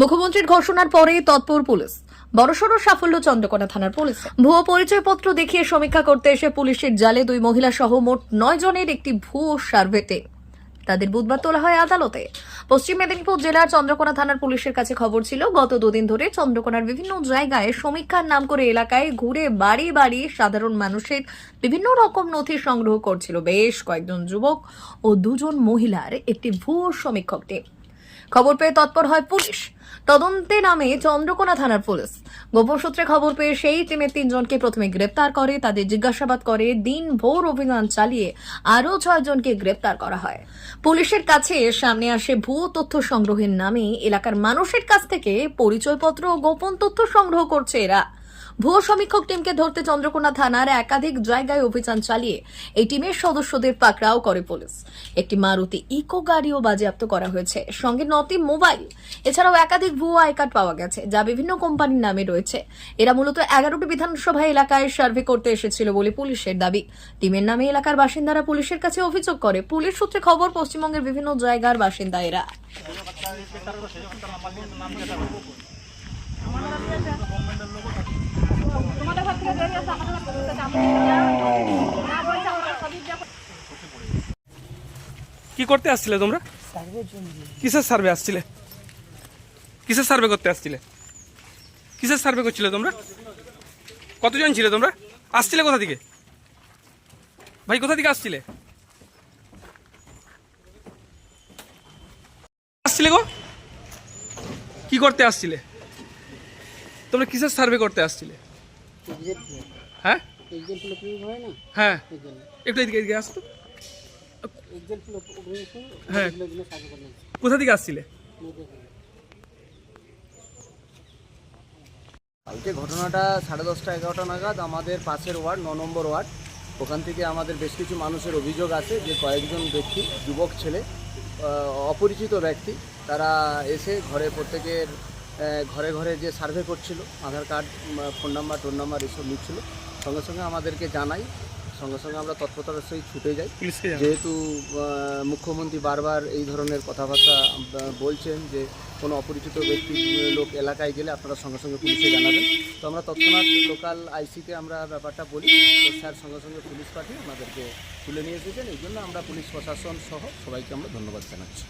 মুখ্যমন্ত্রীর ঘোষণার পরে তৎপর পুলিশ। বড়সড় সাফল্য চন্দ্রকোনা থানার পুলিশ। ভুয়ো পরিচয়পত্র দেখিয়ে সমীক্ষা করতে এসে পুলিশের জালে দুই মহিলা সহ মোট নয় জনের একটি ভুয়ো সার্ভেতে তাদের বুধবার তোলা হয় আদালতে। পশ্চিম মেদিনীপুর জেলার চন্দ্রকোনা থানার পুলিশের কাছে খবর ছিল, গত দুদিন ধরে চন্দ্রকোনার বিভিন্ন জায়গায় সমীক্ষার নাম করে এলাকায় ঘুরে বাড়ি বাড়ি সাধারণ মানুষের বিভিন্ন রকম নথি সংগ্রহ করছিল। বেশ কয়েকজন যুবক ও দুজন মহিলার একটি ভুয়ো সমীক্ষক টিম খবর পেয়ে তৎপর হয় পুলিশ। তদন্তে নামে চন্দ্রকোনা থানার পুলিশ। গোপন সূত্রে খবর পেয়ে সেই টিমের তিনজনকে প্রথমে গ্রেপ্তার করে, তাদের জিজ্ঞাসাবাদ করে দিন ভোর অভিযান চালিয়ে আরও ছয়জনকে গ্রেপ্তার করা হয়। পুলিশের কাছে সামনে আসে ভুয়ো তথ্য সংগ্রহের নামে এলাকার মানুষের কাছ থেকে পরিচয়পত্র ও গোপন তথ্য সংগ্রহ করছে এরা। ভুয়ো সমীক্ষক টিমকে ধরতে চন্দ্রকোনা থানার একাধিক জায়গায় অভিযান চালিয়ে এই টিমের সদস্যদের পাকড়াও করে পুলিশ। একটি মারুতি ইকো গাড়িও বাজেয়াপ্ত করা হয়েছে। সঙ্গে নটি মোবাইল, এছাড়াও একাধিক ভুয়ো আই কার্ড পাওয়া গেছে, যা বিভিন্ন কোম্পানির নামে রয়েছে। এরা মূলত এগারোটি বিধানসভা এলাকায় সার্ভে করতে এসেছিল বলে পুলিশের দাবি। টিমের নামে এলাকার বাসিন্দারা পুলিশের কাছে অভিযোগ করে। পুলিশ সূত্রে খবর, পশ্চিমবঙ্গের বিভিন্ন জায়গার বাসিন্দা এরা। ঘর কি করতে আসছিলে তোমরা? কিসের সার্ভে আসছিলে? কিসের সার্ভে করতে আসছিলে? কিসের সার্ভে করছিলে তোমরা? কতজন ছিলে তোমরা? আসছিলে কোথা থেকে? ভাই, কোথা থেকে আসছিলে? আসছিলে গো? কি করতে আসছিলে? তোমরা কিসের সার্ভে করতে আসছিলে? হ্যাঁ? হয় না? হ্যাঁ। একটু এদিকে এদিকে আসতো হ্যাঁ। কোথা থেকে আসছিলে? কালকে ঘটনাটা সাড়ে দশটা এগারোটা নাগাদ আমাদের পাশের ওয়ার্ড ন নম্বর ওয়ার্ড। ওখান থেকে আমাদের বেশ কিছু মানুষের অভিযোগ আছে যে কয়েকজন ব্যক্তি যুবক ছেলে অপরিচিত ব্যক্তি তারা এসে ঘরে প্রত্যেকের ঘরে ঘরে যে সার্ভে করছিল আধার কার্ড ফোন নাম্বার টোন নাম্বার এসব নিচ্ছিল। সঙ্গে সঙ্গে আমাদেরকে জানাই সঙ্গে সঙ্গে আমরা তৎপরতার সহিত ছুটে যাই। যেহেতু মুখ্যমন্ত্রী বারবার এই ধরনের কথাবার্তা বলছেন যে কোনো অপরিচিত ব্যক্তি লোক এলাকায় গেলে আপনারা সঙ্গে সঙ্গে পুলিশে জানাবেন। তো আমরা তৎক্ষণাৎ লোকাল আইসিকে আমরা ব্যাপারটা বলি। তো স্যার সঙ্গে সঙ্গে পুলিশ পাঠিয়ে আমাদেরকে তুলে নিয়ে এসেছেন। এই জন্য আমরা পুলিশ প্রশাসন সহ সবাইকে আমরা ধন্যবাদ জানাচ্ছি।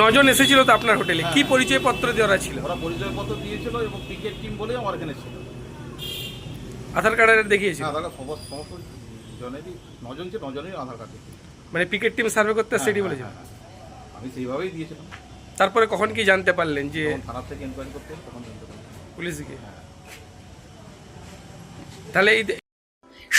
নজন এসেছিল তো আপনার হোটেলে। কি পরিচয়পত্র দেওয়া ছিল? ওরা পরিচয়পত্র দিয়েছিল এবং ক্রিকেট টিম বলেই আমার এখানে ছিল আধার কার্ডের দেখিয়েছিল? আধার কার্ড সমস্ত সমস্ত জনেরই নজন ছিল নজনেরই আধার কার্ড মানে পিকেট টিম সার্ভে করতে সেটি হ্যাঁ, বলেছিল? হ্যাঁ, হ্যাঁ। আমি সেইভাবেই দিয়েছিলাম। তারপরে কখন কি জানতে পারলেন যে থানার থেকে ইনকোয়ারি করতে তখন জানতে পারলাম। পুলিশকে? তাহলে এই